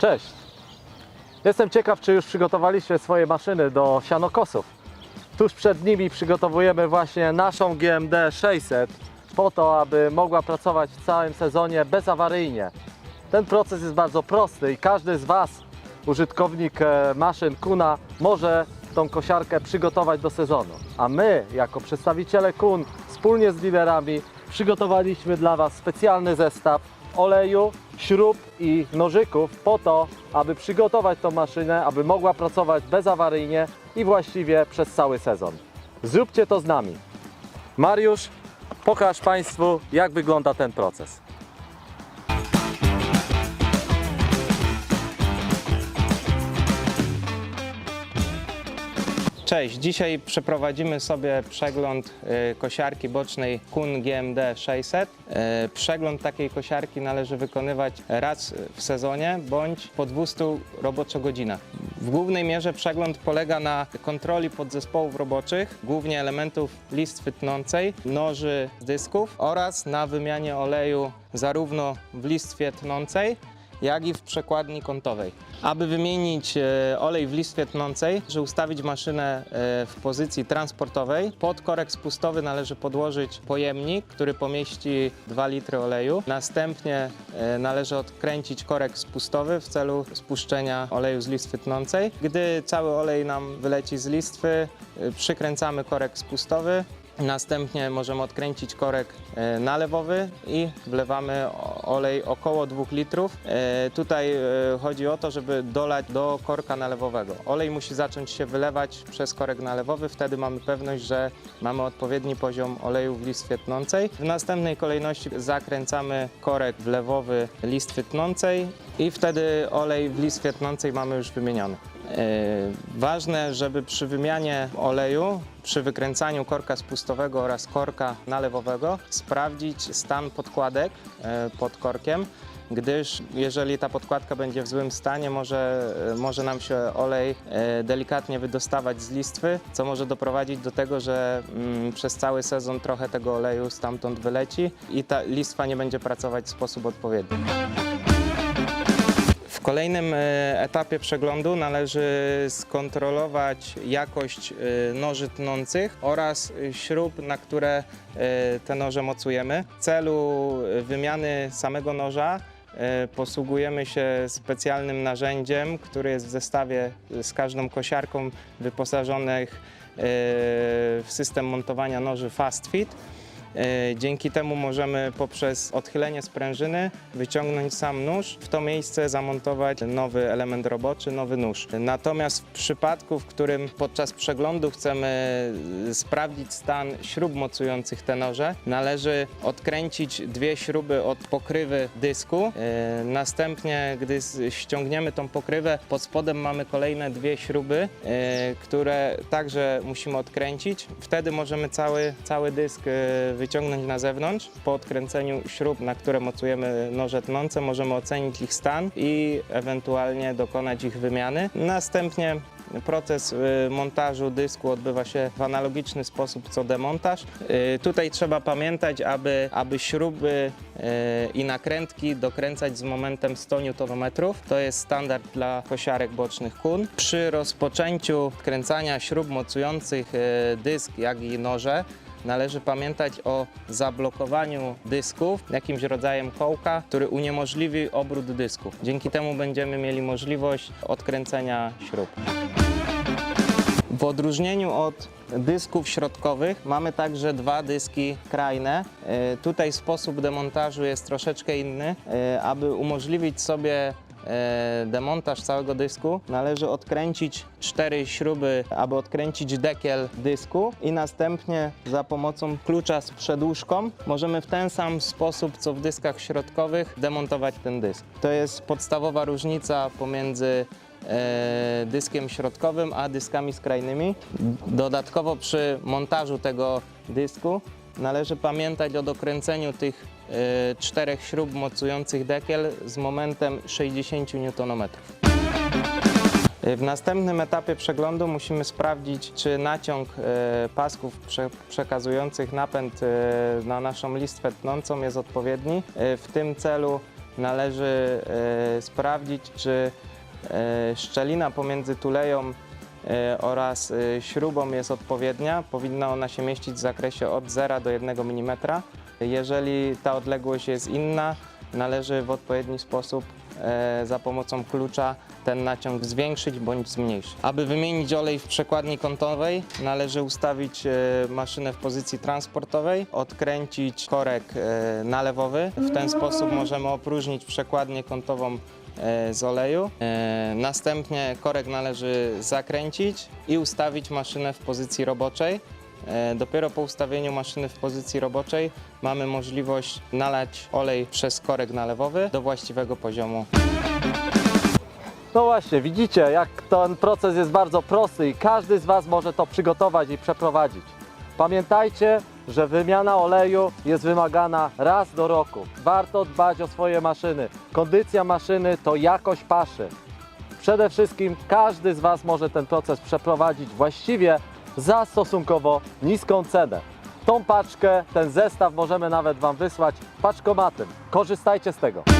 Cześć! Jestem ciekaw, czy już przygotowaliście swoje maszyny do sianokosów. Tuż przed nimi przygotowujemy właśnie naszą GMD 600 po to, aby mogła pracować w całym sezonie bezawaryjnie. Ten proces jest bardzo prosty i każdy z Was, użytkownik e, maszyn Kuna, może tą kosiarkę przygotować do sezonu. A my, jako przedstawiciele Kun, wspólnie z liderami, przygotowaliśmy dla Was specjalny zestaw oleju, śrub i nożyków po to, aby przygotować tą maszynę, aby mogła pracować bezawaryjnie i właściwie przez cały sezon. Zróbcie to z nami. Mariusz, pokaż Państwu, jak wygląda ten proces. Cześć, dzisiaj przeprowadzimy sobie przegląd y, kosiarki bocznej Kun GMD 600. Y, Przegląd takiej kosiarki należy wykonywać raz w sezonie bądź po 200 roboczogodzinach. W głównej mierze przegląd polega na kontroli podzespołów roboczych, głównie elementów listwy tnącej, noży, dysków oraz na wymianie oleju zarówno w listwie tnącej, jak i w przekładni kątowej. Aby wymienić e, olej w listwie tnącej, że ustawić maszynę e, w pozycji transportowej, pod korek spustowy należy podłożyć pojemnik, który pomieści 2 litry oleju. Następnie e, należy odkręcić korek spustowy w celu spuszczenia oleju z listwy tnącej. Gdy cały olej nam wyleci z listwy, przykręcamy korek spustowy, Następnie możemy odkręcić korek nalewowy i wlewamy olej około 2 litrów. E, Tutaj e, chodzi o to, żeby dolać do korka nalewowego. Olej musi zacząć się wylewać przez korek nalewowy, wtedy mamy pewność, że mamy odpowiedni poziom oleju w listwie tnącej. W następnej kolejności zakręcamy korek wlewowy listwy tnącej i wtedy olej w listwie tnącej mamy już wymieniony. E, Ważne, żeby przy wymianie oleju, przy wykręcaniu korka spustowego oraz korka nalewowego sprawdzić stan podkładek pod korkiem, gdyż jeżeli ta podkładka będzie w złym stanie, może, może nam się olej e, delikatnie wydostawać z listwy, co może doprowadzić do tego, że mm, przez cały sezon trochę tego oleju stamtąd wyleci i ta listwa nie będzie pracować w sposób odpowiedni. W kolejnym e, etapie przeglądu należy skontrolować jakość e, noży tnących oraz śrub, na które e, te noże mocujemy. W celu wymiany samego noża posługujemy się specjalnym narzędziem, które jest w zestawie z każdą kosiarką wyposażonych w system montowania noży Fast Fit. E, Dzięki temu możemy poprzez odchylenie sprężyny wyciągnąć sam nóż, w to miejsce zamontować nowy element roboczy, nowy nóż. Natomiast w przypadku, w którym podczas przeglądu chcemy e, sprawdzić stan śrub mocujących te noże, należy odkręcić dwie śruby od pokrywy dysku. E, Następnie, gdy ściągniemy tą pokrywę, pod spodem mamy kolejne dwie śruby, które także musimy odkręcić. Wtedy możemy cały, cały dysk wyciągnąć na zewnątrz. Po odkręceniu śrub, na które mocujemy noże tnące, możemy ocenić ich stan i ewentualnie dokonać ich wymiany. Następnie Proces y, montażu dysku odbywa się w analogiczny sposób co demontaż. Y, Tutaj trzeba pamiętać, aby, aby śruby y, i nakrętki dokręcać z momentem 100 Nm. To jest standard dla kosiarek bocznych kun. Przy rozpoczęciu kręcania śrub mocujących dysk, jak i noże, Należy pamiętać o zablokowaniu dysków jakimś rodzajem kołka, który uniemożliwi obrót dysku. Dzięki temu będziemy mieli możliwość odkręcenia śrub. W odróżnieniu od dysków środkowych mamy także dwa dyski krajne. E, Tutaj sposób demontażu jest troszeczkę inny. E, Aby umożliwić sobie demontaż całego dysku, należy odkręcić cztery śruby, aby odkręcić dekiel dysku i następnie za pomocą klucza z przedłużką możemy w ten sam sposób, co w dyskach środkowych, demontować ten dysk. To jest podstawowa różnica pomiędzy e, dyskiem środkowym, a dyskami skrajnymi. Dodatkowo przy montażu tego dysku należy pamiętać o dokręceniu tych e, czterech śrub mocujących dekiel z momentem 60 Nm. W następnym etapie przeglądu musimy sprawdzić, czy naciąg e, pasków prze, przekazujących napęd na naszą listwę tnącą jest odpowiedni. W tym celu należy sprawdzić, czy szczelina pomiędzy tuleją oraz śrubą jest odpowiednia. Powinna ona się mieścić w zakresie od 0 do 1 mm. Jeżeli ta odległość jest inna, należy w odpowiedni sposób e, za pomocą klucza ten naciąg zwiększyć bądź zmniejszyć. Aby wymienić olej w przekładni kątowej, należy ustawić e, maszynę w pozycji transportowej, odkręcić korek e, nalewowy. W ten sposób możemy opróżnić przekładnię kątową z oleju. Następnie korek należy zakręcić i ustawić maszynę w pozycji roboczej. E, Dopiero po ustawieniu maszyny w pozycji roboczej mamy możliwość nalać olej przez korek nalewowy do właściwego poziomu No właśnie, widzicie, jak ten proces jest bardzo prosty i każdy z Was może to przygotować i przeprowadzić. Pamiętajcie, że wymiana oleju jest wymagana raz do roku. Warto dbać o swoje maszyny. Kondycja maszyny to jakość paszy. Przede wszystkim każdy z Was może ten proces przeprowadzić właściwie za stosunkowo niską cenę. Tą paczkę, ten zestaw możemy nawet Wam wysłać paczkomatem. Korzystajcie z tego.